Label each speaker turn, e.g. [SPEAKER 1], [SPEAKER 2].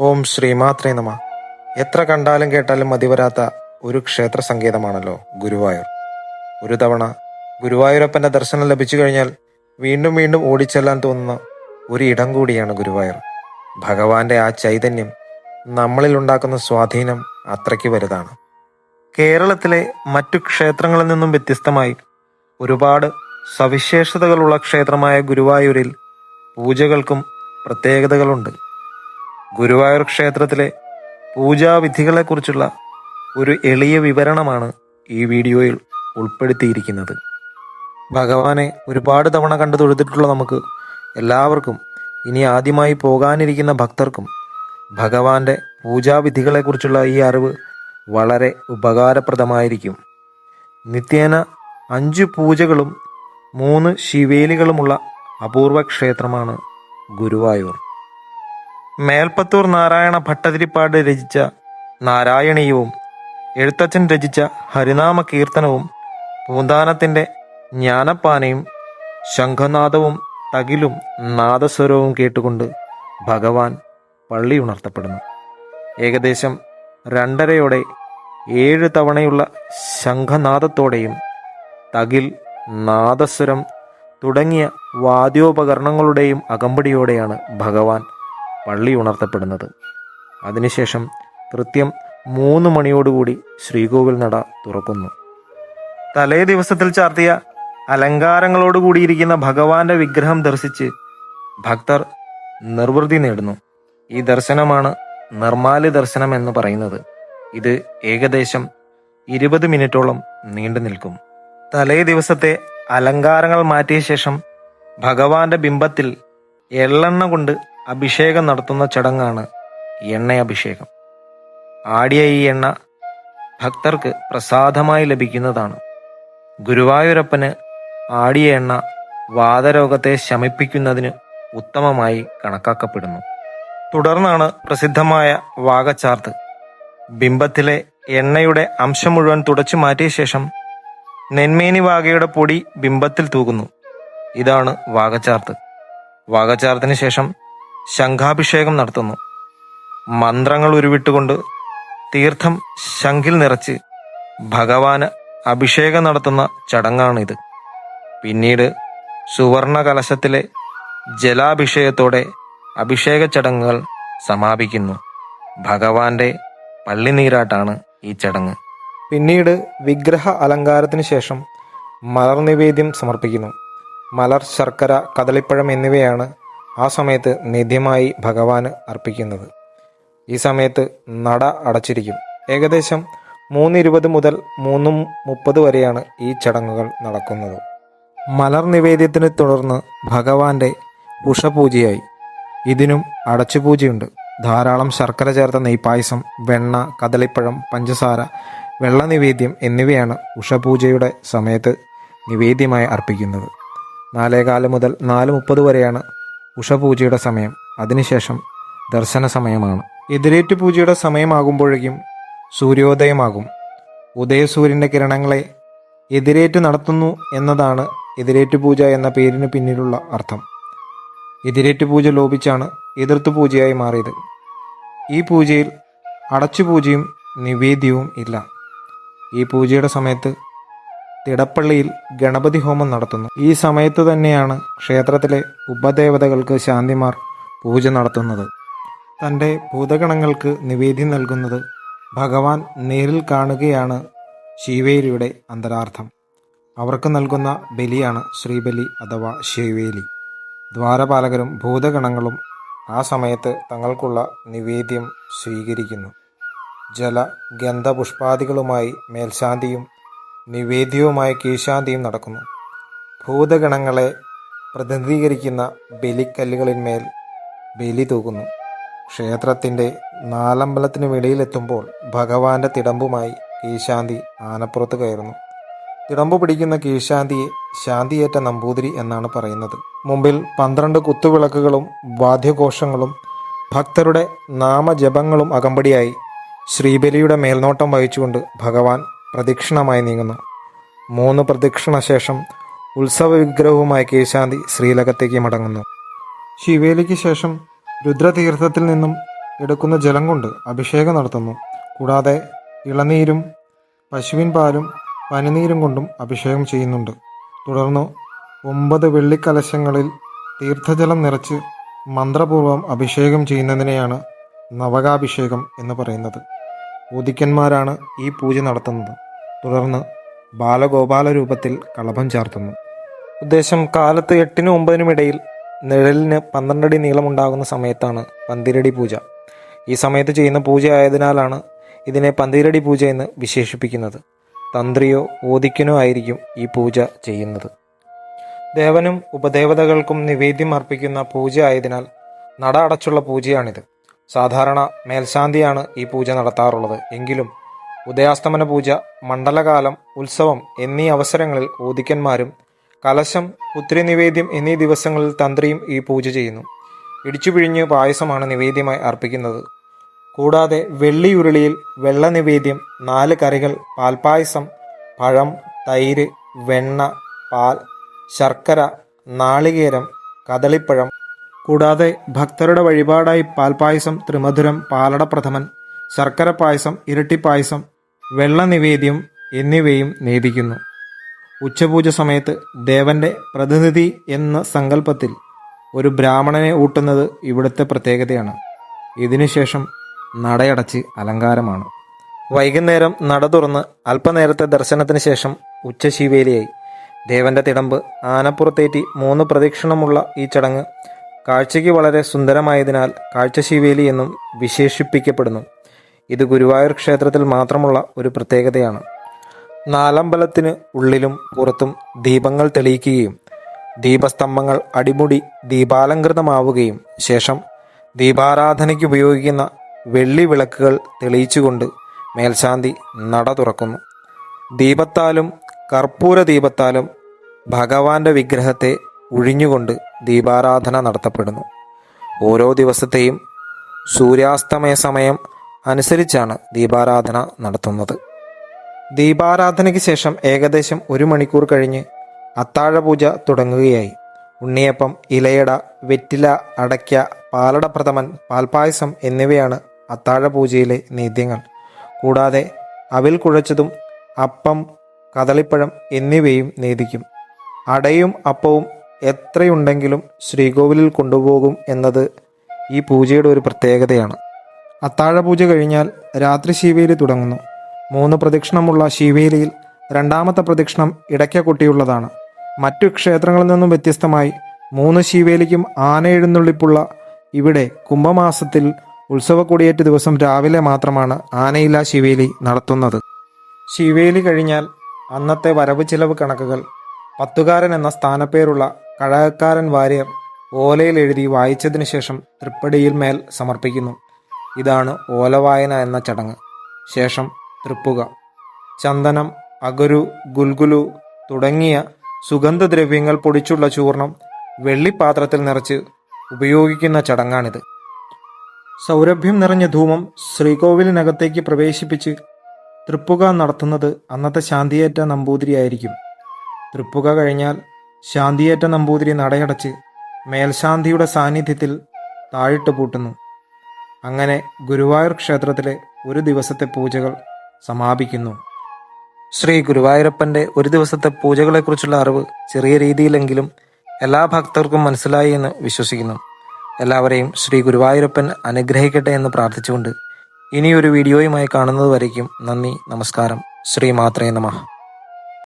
[SPEAKER 1] ഓം ശ്രീമാത്രേ നമ. എത്ര കണ്ടാലും കേട്ടാലും മതിവരാത്ത ഒരു ക്ഷേത്ര സംഗീതമാണല്ലോ ഗുരുവായൂർ. ഒരു തവണ ഗുരുവായൂരപ്പന്റെ ദർശനം ലഭിച്ചു കഴിഞ്ഞാൽ വീണ്ടും വീണ്ടും ഓടിച്ചെല്ലാൻ തോന്നുന്ന ഒരു ഇടം കൂടിയാണ് ഗുരുവായൂർ. ഭഗവാന്റെ ആ ചൈതന്യം നമ്മളിൽ ഉണ്ടാക്കുന്ന സ്വാധീനം അത്രയ്ക്ക് വലുതാണ്. കേരളത്തിലെ മറ്റു ക്ഷേത്രങ്ങളിൽ നിന്നും വ്യത്യസ്തമായി ഒരുപാട് സവിശേഷതകളുള്ള ക്ഷേത്രമായ ഗുരുവായൂരിൽ പൂജകൾക്കും പ്രത്യേകതകളുണ്ട്. ഗുരുവായൂർ ക്ഷേത്രത്തിലെ പൂജാവിധികളെക്കുറിച്ചുള്ള ഒരു എളിയ വിവരണമാണ് ഈ വീഡിയോയിൽ ഉൾപ്പെടുത്തിയിരിക്കുന്നത്. ഭഗവാനെ ഒരുപാട് തവണ കണ്ടു തൊഴുതിട്ടുള്ള നമുക്ക് എല്ലാവർക്കും ഇനി ആദ്യമായി പോകാനിരിക്കുന്ന ഭക്തർക്കും ഭഗവാന്റെ പൂജാവിധികളെക്കുറിച്ചുള്ള ഈ അറിവ് വളരെ ഉപകാരപ്രദമായിരിക്കും. നിത്യേന അഞ്ച് പൂജകളും മൂന്ന് ശിവേലികളുമുള്ള അപൂർവ ക്ഷേത്രമാണ് ഗുരുവായൂർ. മേൽപ്പത്തൂർ നാരായണ ഭട്ടതിരിപ്പാട് രചിച്ച നാരായണീയവും എഴുത്തച്ഛൻ രചിച്ച ഹരിനാമ കീർത്തനവും പൂന്താനത്തിന്റെ ജ്ഞാനപ്പാനയും ശംഖനാദവും തകിലും നാദസ്വരവും കേട്ടുകൊണ്ട് ഭഗവാൻ പള്ളി ഉണർത്തപ്പെടുന്നു ഏകദേശം രണ്ടരയോടെ ഏഴ് തവണയുള്ള ശംഖനാദത്തോടെയും തകിൽ നാദസ്വരം തുടങ്ങിയ വാദ്യോപകരണങ്ങളുടെയും അകമ്പടിയോടെയാണ് ഭഗവാൻ പള്ളി ഉണർത്തപ്പെടുന്നത്. അതിനുശേഷം കൃത്യം മൂന്ന് മണിയോടുകൂടി ശ്രീകോവിൽ നട തുറക്കുന്നു. തലേ ദിവസത്തിൽ ചാർത്തിയ അലങ്കാരങ്ങളോടുകൂടിയിരിക്കുന്ന ഭഗവാന്റെ വിഗ്രഹം ദർശിച്ച് ഭക്തർ നിർവൃതി നേടുന്നു. ഈ ദർശനമാണ് നിർമാല്യ ദർശനം എന്ന് പറയുന്നത്. ഇത് ഏകദേശം ഇരുപത് മിനിറ്റോളം നീണ്ടു നിൽക്കും. തലേ ദിവസത്തെ അലങ്കാരങ്ങൾ മാറ്റിയ ശേഷം ഭഗവാന്റെ ബിംബത്തിൽ എള്ളെണ്ണ കൊണ്ട് അഭിഷേകം നടത്തുന്ന ചടങ്ങാണ് എണ്ണയഭിഷേകം. ആടിയ ഈ എണ്ണ ഭക്തർക്ക് പ്രസാദമായി ലഭിക്കുന്നതാണ്. ഗുരുവായൂരപ്പന് ആടിയ എണ്ണ വാതരോഗത്തെ ശമിപ്പിക്കുന്നതിന് ഉത്തമമായി കണക്കാക്കപ്പെടുന്നു. തുടർന്നാണ് പ്രസിദ്ധമായ വാഗച്ചാർത്ത്. ബിംബത്തിലെ എണ്ണയുടെ അംശം മുഴുവൻ തുടച്ചു മാറ്റിയ ശേഷം നെന്മേനി വാഗയുടെ പൊടി ബിംബത്തിൽ തൂകുന്നു. ഇതാണ് വാഗച്ചാർത്ത്. വാഗച്ചാർത്തിന് ശേഷം ശംഖാഭിഷേകം നടത്തുന്നു. മന്ത്രങ്ങൾ ഉരുവിട്ടുകൊണ്ട് തീർത്ഥം ശംഖിൽ നിറച്ച് ഭഗവാന് അഭിഷേകം നടത്തുന്ന ചടങ്ങാണിത്. പിന്നീട് സുവർണ കലശത്തിലെ ജലാഭിഷേകത്തോടെ അഭിഷേക ചടങ്ങുകൾ സമാപിക്കുന്നു. ഭഗവാന്റെ പള്ളിനീരാട്ടാണ് ഈ ചടങ്ങ്. പിന്നീട് വിഗ്രഹ അലങ്കാരത്തിന് ശേഷം മലർ നിവേദ്യം സമർപ്പിക്കുന്നു. മലർ ശർക്കര കദളിപ്പഴം എന്നിവയാണ് ആ സമയത്ത് നിധ്യമായി ഭഗവാന് അർപ്പിക്കുന്നത്. ഈ സമയത്ത് നട അടച്ചിരിക്കും. ഏകദേശം മൂന്ന് ഇരുപത് മുതൽ മൂന്ന് മുപ്പത് വരെയാണ് ഈ ചടങ്ങുകൾ നടക്കുന്നത്. മലർ നിവേദ്യത്തിന് തുടർന്ന് ഭഗവാന്റെ ഉഷപൂജയായി. ഇതിനും അടച്ചുപൂജയുണ്ട്. ധാരാളം ശർക്കര ചേർത്ത നെയ്പായസം വെണ്ണ കദളിപ്പഴം പഞ്ചസാര വെള്ള നിവേദ്യം എന്നിവയാണ് ഉഷപൂജയുടെ സമയത്ത് നിവേദ്യമായി അർപ്പിക്കുന്നത്. നാലേകാൽ മുതൽ നാല് മുപ്പത് വരെയാണ് ഉഷപൂജയുടെ സമയം അതിനുശേഷം ദർശന സമയമാണ് എതിരേറ്റ് പൂജയുടെ സമയമാകുമ്പോഴേക്കും സൂര്യോദയമാകും. ഉദയസൂര്യന്റെ കിരണങ്ങളെ എതിരേറ്റ് നടത്തുന്നു എന്നതാണ് എതിരേറ്റ് പൂജ എന്ന പേരിന് പിന്നിലുള്ള അർത്ഥം. എതിരേറ്റ് പൂജ ലോപിച്ചാണ് എതിർത്ത് പൂജയായി മാറിയത്. ഈ പൂജയിൽ അടച്ചു പൂജയും നിവേദ്യവും ഇല്ല. ഈ പൂജയുടെ സമയത്ത് തിടപ്പള്ളിയിൽ ഗണപതി ഹോമം നടത്തുന്നു. ഈ സമയത്ത് തന്നെയാണ് ക്ഷേത്രത്തിലെ ഉപദേവതകൾക്ക് ശാന്തിമാർ പൂജ നടത്തുന്നത്. തന്റെ ഭൂതഗണങ്ങൾക്ക് നിവേദ്യം നൽകുന്നത് ഭഗവാൻ നേരിൽ കാണുകയാണ് ശിവേലിയുടെ അന്തരാർത്ഥം. അവർക്ക് നൽകുന്ന ബലിയാണ് ശ്രീബലി അഥവാ ശിവേലി. ദ്വാരപാലകരും ഭൂതഗണങ്ങളും ആ സമയത്ത് തങ്ങൾക്കുള്ള നിവേദ്യം സ്വീകരിക്കുന്നു. ജല ഗന്ധപുഷ്പാദികളുമായി മേൽശാന്തിയും നിവേദ്യവുമായ കീഴ്ശാന്തിയും നടക്കുന്നു. ഭൂതഗണങ്ങളെ പ്രതിനിധീകരിക്കുന്ന ബലിക്കല്ലുകളിന്മേൽ ബലി തൂകുന്നു ക്ഷേത്രത്തിന്റെ നാലമ്പലത്തിനു വെളിയിലെത്തുമ്പോൾ ഭഗവാന്റെ തിടമ്പുമായി കീശാന്തി ആനപ്പുറത്ത് കയറുന്നു. തിടമ്പു പിടിക്കുന്ന കീശാന്തിയെ ശാന്തിയേറ്റ നമ്പൂതിരി എന്നാണ് പറയുന്നത്. മുമ്പിൽ പന്ത്രണ്ട് കുത്തുവിളക്കുകളും വാദ്യഘോഷങ്ങളും ഭക്തരുടെ നാമജപങ്ങളും അകമ്പടിയായി ശ്രീബലിയുടെ മേൽനോട്ടം വഹിച്ചുകൊണ്ട് ഭഗവാൻ പ്രദക്ഷിണമായി നീങ്ങുന്നു. മൂന്ന് പ്രദക്ഷിണ ശേഷം ഉത്സവ വിഗ്രഹവുമായി കേശാന്തി ശ്രീലകത്തേക്ക് മടങ്ങുന്നു. ശിവേലിക്ക് ശേഷം രുദ്രതീർത്ഥത്തിൽ നിന്നും
[SPEAKER 2] എടുക്കുന്ന ജലം കൊണ്ട് അഭിഷേകം നടത്തുന്നു. കൂടാതെ ഇളനീരും പശുവിൻ പാലും പനിനീരും കൊണ്ടും അഭിഷേകം ചെയ്യുന്നുണ്ട്. തുടർന്ന് ഒമ്പത് വെള്ളിക്കലശങ്ങളിൽ തീർത്ഥജലം നിറച്ച് മന്ത്രപൂർവം അഭിഷേകം ചെയ്യുന്നതിനെയാണ് നവകാഭിഷേകം എന്ന് പറയുന്നത്. ഊതിക്കന്മാരാണ് ഈ പൂജ നടത്തുന്നത്. തുടർന്ന് ബാലഗോപാല രൂപത്തിൽ കളഭം ചാർത്തുന്നു.
[SPEAKER 1] ഉദ്ദേശം കാലത്ത് എട്ടിനും ഒമ്പതിനും ഇടയിൽ നിഴലിന് പന്ത്രണ്ടടി നീളമുണ്ടാകുന്ന സമയത്താണ് പന്തിരടി പൂജ. ഈ സമയത്ത് ചെയ്യുന്ന പൂജ ആയതിനാലാണ് ഇതിനെ പന്തിരടി പൂജ എന്ന് വിശേഷിപ്പിക്കുന്നത്. തന്ത്രിയോ ഓദിക്കനോ ആയിരിക്കും ഈ പൂജ ചെയ്യുന്നത്. ദേവനും ഉപദേവതകൾക്കും നിവേദ്യം അർപ്പിക്കുന്ന പൂജ ആയതിനാൽ നട അടച്ചുള്ള പൂജയാണിത്. സാധാരണ മേൽശാന്തിയാണ് ഈ പൂജ നടത്താറുള്ളത്. എങ്കിലും ഉദയാസ്തമന പൂജ മണ്ഡലകാലം ഉത്സവം എന്നീ അവസരങ്ങളിൽ ഓദിക്കന്മാരും കലശം പുത്രി നിവേദ്യം എന്നീ ദിവസങ്ങളിൽ തന്ത്രിയും ഈ പൂജ ചെയ്യുന്നു. ഇടിച്ചുപിഴിഞ്ഞ് പായസമാണ് നിവേദ്യമായി അർപ്പിക്കുന്നത്. കൂടാതെ വെള്ളിയുരുളിയിൽ വെള്ള നിവേദ്യം നാല് കറികൾ പാൽപായസം പഴം തൈര് വെണ്ണ പാൽ ശർക്കര നാളികേരം കദളിപ്പഴം. കൂടാതെ ഭക്തരുടെ വഴിപാടായി പാൽപായസം ത്രിമധുരം പാലടപ്രഥമൻ ശർക്കര പായസം ഇരട്ടിപ്പായസം വെള്ള നിവേദ്യം എന്നിവയും നേദിക്കുന്നു. ഉച്ചപൂജ സമയത്ത് ദേവന്റെ പ്രതിനിധി എന്ന സങ്കല്പത്തിൽ ഒരു ബ്രാഹ്മണനെ ഊട്ടുന്നത് ഇവിടുത്തെ പ്രത്യേകതയാണ്. ഇതിനുശേഷം നടയടച്ച് അലങ്കാരമാണ്. വൈകുന്നേരം നട തുറന്ന് അല്പനേരത്തെ ദർശനത്തിന് ശേഷം ഉച്ചശീവേലിയായി. ദേവന്റെ തിടമ്പ് ആനപ്പുറത്തേറ്റി മൂന്ന് പ്രദക്ഷിണമുള്ള ഈ ചടങ്ങ് കാഴ്ചയ്ക്ക് വളരെ സുന്ദരമായതിനാൽ കാഴ്ചശീവേലി എന്നും വിശേഷിപ്പിക്കപ്പെടുന്നു. ഇത് ഗുരുവായൂർ ക്ഷേത്രത്തിൽ മാത്രമുള്ള ഒരു പ്രത്യേകതയാണ്. നാലമ്പലത്തിന് ഉള്ളിലും പുറത്തും ദീപങ്ങൾ തെളിയിക്കുകയും ദീപസ്തംഭങ്ങൾ അടിമുടി ദീപാലങ്കൃതമാവുകയും ശേഷം ദീപാരാധനയ്ക്ക് ഉപയോഗിക്കുന്ന വെള്ളി വിളക്കുകൾ തെളിയിച്ചുകൊണ്ട് മേൽശാന്തി നട തുറക്കുന്നു. ദീപത്താലും കർപ്പൂര ദീപത്താലും ഭഗവാന്റെ വിഗ്രഹത്തെ ഒഴിഞ്ഞുകൊണ്ട് ദീപാരാധന നടത്തപ്പെടുന്നു. ഓരോ ദിവസത്തെയും സൂര്യാസ്തമയ സമയം അനുസരിച്ചാണ് ദീപാരാധന നടത്തുന്നത്. ദീപാരാധനയ്ക്ക് ശേഷം ഏകദേശം ഒരു മണിക്കൂർ കഴിഞ്ഞ് അത്താഴപൂജ തുടങ്ങുകയായി. ഉണ്ണിയപ്പം ഇലയട വെറ്റില അടയ്ക്ക പാലടപ്രഥമൻ പാൽപായസം എന്നിവയാണ് അത്താഴപൂജയിലെ നേദ്യങ്ങൾ. കൂടാതെ അവിൽ കുഴച്ചതും അപ്പം കദളിപ്പഴം എന്നിവയും നേദിക്കും അടയും അപ്പവും എത്രയുണ്ടെങ്കിലും ശ്രീകോവിലിൽ കൊണ്ടുപോകും എന്നത് ഈ പൂജയുടെ ഒരു പ്രത്യേകതയാണ്. അത്താഴപൂജ കഴിഞ്ഞാൽ രാത്രി ശിവേലി തുടങ്ങുന്നു. മൂന്ന് പ്രദക്ഷിണമുള്ള ശിവേലിയിൽ രണ്ടാമത്തെ പ്രദക്ഷിണം ഇടയ്ക്കക്കൊട്ടിയുള്ളതാണ്. മറ്റു ക്ഷേത്രങ്ങളിൽ നിന്നും വ്യത്യസ്തമായി മൂന്ന് ശിവേലിക്കും ആന എഴുന്നള്ളിപ്പുള്ള ഇവിടെ കുംഭമാസത്തിൽ ഉത്സവ കൊടിയേറ്റ് ദിവസം രാവിലെ മാത്രമാണ് ആനയില ശിവേലി നടത്തുന്നത്. ശിവേലി കഴിഞ്ഞാൽ അന്നത്തെ വരവ് ചിലവ് കണക്കുകൾ. പത്തുകാരൻ എന്ന സ്ഥാനപ്പേരുള്ള കഴകക്കാരൻ വാര്യർ ഓലയിൽ എഴുതി വായിച്ചതിനു ശേഷം തൃപ്പടിയിൽ മേൽ സമർപ്പിക്കുന്നു. ഇതാണ് ഓലവായന എന്ന ചടങ്ങ്. ശേഷം തൃപ്പുക. ചന്ദനം അഗരു ഗുൽഗുലു തുടങ്ങിയ സുഗന്ധദ്രവ്യങ്ങൾ പൊടിച്ചുള്ള ചൂർണം വെള്ളിപ്പാത്രത്തിൽ നിറച്ച് ഉപയോഗിക്കുന്ന ചടങ്ങാണിത്. സൗരഭ്യം നിറഞ്ഞ ധൂമം ശ്രീകോവിലിനകത്തേക്ക് പ്രവേശിപ്പിച്ച് തൃപ്പുക നടത്തുന്നത് അന്നത്തെ ശാന്തിയേറ്റ നമ്പൂതിരിയായിരിക്കും തൃപ്പുക കഴിഞ്ഞാൽ ശാന്തിയേറ്റ നമ്പൂതിരി നടയടച്ച് മേൽശാന്തിയുടെ സാന്നിധ്യത്തിൽ താഴിട്ട് പൂട്ടുന്നു. അങ്ങനെ ഗുരുവായൂർ ക്ഷേത്രത്തിലെ ഒരു ദിവസത്തെ പൂജകൾ സമാപിക്കുന്നു. ശ്രീ ഗുരുവായൂരപ്പന്റെ ഒരു ദിവസത്തെ പൂജകളെക്കുറിച്ചുള്ള അറിവ് ചെറിയ രീതിയിലെങ്കിലും എല്ലാ ഭക്തർക്കും മനസ്സിലായി എന്ന് വിശ്വസിക്കുന്നു. എല്ലാവരെയും ശ്രീ ഗുരുവായൂരപ്പൻ അനുഗ്രഹിക്കട്ടെ എന്ന് പ്രാർത്ഥിച്ചുകൊണ്ട് ഇനിയൊരു വീഡിയോയുമായി കാണുന്നത് വരയ്ക്കും നന്ദി നമസ്കാരം. ശ്രീ മാത്രേ നമഃ.